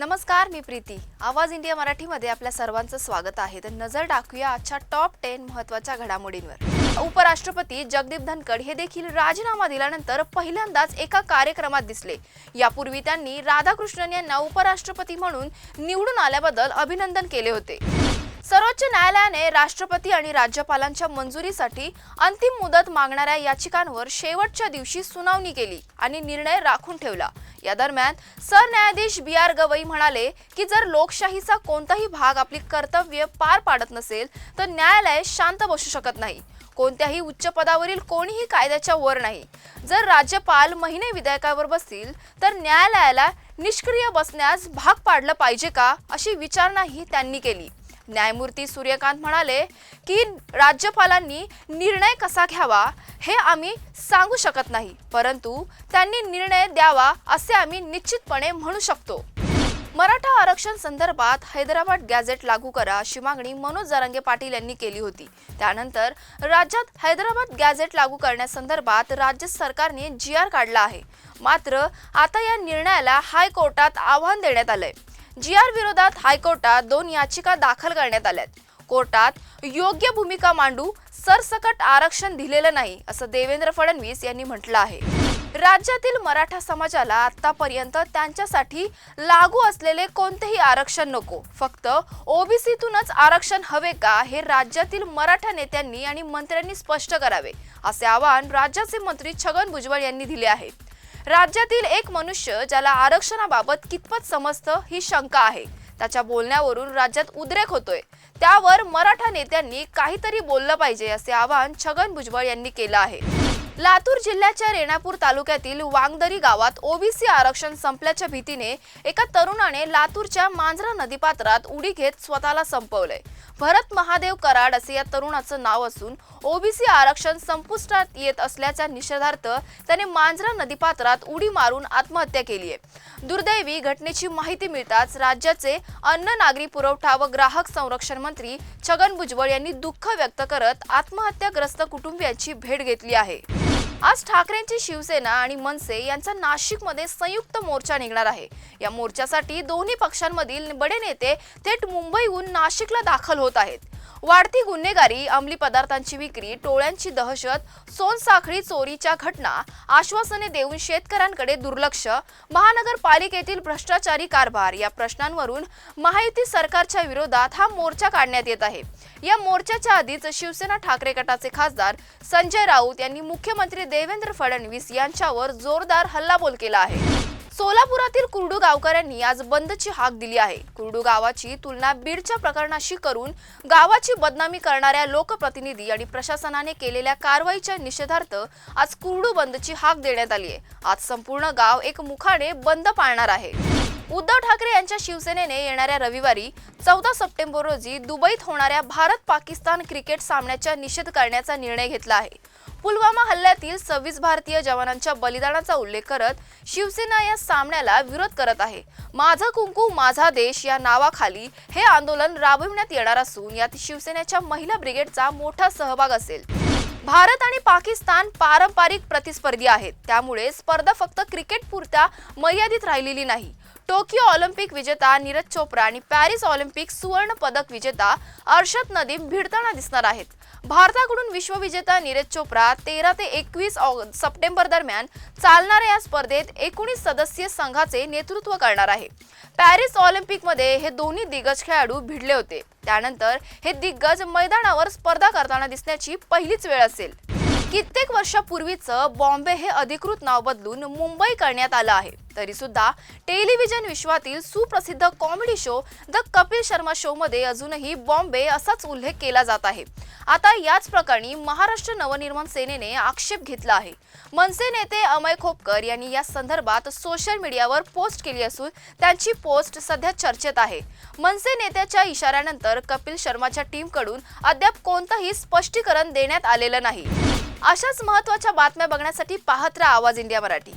नमस्कार मी प्रीती. आवाज इंडिया मराठीमध्ये आपल्या सर्वांचं स्वागत आहे. तर नजर टाकूया आजच्या टॉप टेन महत्त्वाच्या घडामोडींवर. उपराष्ट्रपती जगदीप धनखड हे देखील राजीनामा दिल्यानंतर पहिल्यांदाच एका कार्यक्रमात दिसले. यापूर्वी त्यांनी राधाकृष्णन यांना उपराष्ट्रपती म्हणून निवडून आल्याबद्दल अभिनंदन केले होते. सर्वोच्च न्यायालयाने राष्ट्रपती आणि राज्यपालांच्या मंजुरीसाठी अंतिम मुदत मागणाऱ्या याचिकांवर शेवटच्या दिवशी सुनावणी केली आणि निर्णय राखून ठेवला. या दरम्यान सरन्यायाधीश बी आर गवई म्हणाले की जर लोकशाहीचा कोणताही भाग आपली कर्तव्य पार पाडत नसेल तर न्यायालय शांत बसू शकत नाही. कोणत्याही उच्च पदावरील कोणीही कायद्याच्या वर नाही. जर राज्यपाल महिने विधेयकावर बसतील तर न्यायालयाला निष्क्रिय बसण्यास भाग पाडलं पाहिजे का अशी विचारणाही त्यांनी केली. न्यायमूर्ती सूर्यकांत म्हणाले की राज्यपालांनी निर्णय कसा घ्यावा हे आम्ही सांगू शकत नाही परंतु त्यांनी निर्णय द्यावा असे आम्ही निश्चितपणे म्हणू शकतो. मराठा आरक्षण संदर्भात हैदराबाद गॅझेट लागू करा अशी मागणी मनोज जरांगे पाटील यांनी केली होती. त्यानंतर राज्यात हैदराबाद गॅझेट लागू करण्यासंदर्भात राज्य सरकारने जी आर काढला आहे. मात्र आता या निर्णयाला हायकोर्टात आव्हान देण्यात आलंय. जी आर विरोधात हायकोर्टात दोन याचिका दाखल करण्यात आल्यात. कोर्टात योग्य भूमिका मांडू सरसकट आरक्षण दिलेलं नाही असं देवेंद्र फडणवीस यांनी म्हटलं आहे. राज्यातील मराठा समाजाला आतापर्यंत त्यांच्यासाठी लागू असलेले कोणतेही आरक्षण नको. फक्त ओबीसीतूनच आरक्षण हवे का हे राज्यातील मराठा नेत्यांनी आणि मंत्र्यांनी स्पष्ट करावे असे आवाहन राज्याचे मंत्री छगन भुजबळ यांनी दिले आहे. राज्यातील एक मनुष्य ज्याला आरक्षणाबाबत कितपत समजतं ही शंका आहे. त्याच्या बोलण्यावरून राज्यात उद्रेक होतोय. त्यावर मराठा नेत्यांनी काहीतरी बोललं पाहिजे असे आवाहन छगन भुजबळ यांनी केलं आहे. लातूर जिल्ह्याच्या रेणापूर तालुक्यातील वांगदरी गावात ओबीसी आरक्षण संपल्याच्या भीतीने एका तरुणाने लातूरच्या मांजरा नदीपात्रात उडी घेत स्वतःला संपवलंय भरत महादेव कराड असे या तरुणाचं नाव असून ओबीसी आरक्षण संपुष्टात येत असल्याच्या निषेधार्थ त्याने मांजरा नदीपात्रात उडी मारून आत्महत्या केली आहे. दुर्दैवी घटनेची माहिती मिळताच राज्याचे अन्न नागरी पुरवठा व ग्राहक संरक्षण मंत्री छगन भुजबळ यांनी दुःख व्यक्त करत आत्महत्याग्रस्त कुटुंबियांची भेट घेतली आहे. आज ठाकरेंची शिवसेना आणि मनसे यांचा नाशिकमध्ये संयुक्त मोर्चा निघणार आहे. या मोर्चासाठी दोन्ही पक्षांमधील बडे नेते थेट मुंबईहून नाशिकला दाखल होत आहेत. वाढती गुन्हेगारी अंमली पदार्थांची विक्री टोळ्यांची दहशत सोनसाखळी चोरीच्या घटना आश्वासने देऊन शेतकऱ्यांकडे दुर्लक्ष महानगरपालिकेतील भ्रष्टाचारी कारभार या प्रश्नांवरून महायुती सरकारच्या विरोधात हा मोर्चा काढण्यात येत आहे. या मोर्चाच्या आधीच शिवसेना ठाकरे गटाचे खासदार संजय राऊत यांनी मुख्यमंत्री देवेंद्र फडणवीस यांच्यावर जोरदार हल्लाबोल केला आहे. सोलापुरातील कुर्डू गावकऱ्यांनी आज बंदची हाक दिली आहे. कुर्डू गावाची तुलना बीडच्या प्रकरणाशी करून गावाची बदनामी करणाऱ्या लोकप्रतिनिधी आणि प्रशासनाने केलेल्या कारवाईच्या निषेधार्थ आज कुर्डू बंदची हाक देण्यात आली आहे. आज संपूर्ण गाव एक मुखाने बंद पाळणार आहे. उद्धव ठाकरे यांच्या शिवसेनेने येणाऱ्या रविवारी चौदा सप्टेंबर रोजी दुबईत होणाऱ्या भारत पाकिस्तान क्रिकेट सामन्याचा निषेध करण्याचा निर्णय घेतला आहे. पुलवामा हल्ल्यातील सव्वीस भारतीय जवानांच्या बलिदानाचा उल्लेख करत शिवसेना या सामन्याला विरोध करत आहे. माझा कुंकू माझा देश या नावाखाली हे आंदोलन राबविण्यात येणार असून यात शिवसेनेच्या महिला ब्रिगेडचा मोठा सहभाग असेल. भारत आणि पाकिस्तान पारंपरिक प्रतिस्पर्धी आहेत. त्यामुळे स्पर्धा फक्त क्रिकेट पुरता मर्यादित राहिलेली नाही. टोकियो ऑलिम्पिक विजेता नीरज चोप्रा आणि पॅरिस ऑलिम्पिक सुवर्ण पदक विजेता अर्षद नदीम भिडताना दिसणार आहेत भारताकडून विश्वविजेता नीरज चोप्रा तेरा ते एकवीस सप्टेंबर दरम्यान चालणाऱ्या या स्पर्धेत एकोणीस सदस्यीय संघाचे नेतृत्व करणार आहे पॅरिस ऑलिम्पिकमध्ये हे दोन्ही दिग्गज खेळाडू भिडले होते त्यानंतर हे दिग्गज मैदानावर स्पर्धा करताना दिसण्याची पहिलीच वेळ असेल कित्येक वर्षापूर्वीचं बॉम्बे हे अधिकृत नाव बदलून मुंबई करण्यात आलं आहे. तरी सुद्धा टेलिव्हिजन विश्वातील सुप्रसिद्ध comedy show the Kapil Sharma show मध्ये अजूनही बॉम्बे असाच उल्लेख केला जात आहे. आता याच प्रकरणी महाराष्ट्र नवनिर्माण सेनेने आक्षेप घेतला आहे. मनसे नेते अमय खोपकर यांनी या संदर्भात सोशल मीडियावर पोस्ट केली असून त्यांची पोस्ट सध्या चर्चेत आहे. मनसे नेत्याच्या इशाऱ्यानंतर कपिल शर्माच्या टीमकडून अद्याप कोणतंही स्पष्टीकरण देण्यात आलेलं नाही. अशाच महत्त्वाच्या बातम्या बघण्यासाठी पाहत राहा आवाज इंडिया मराठी.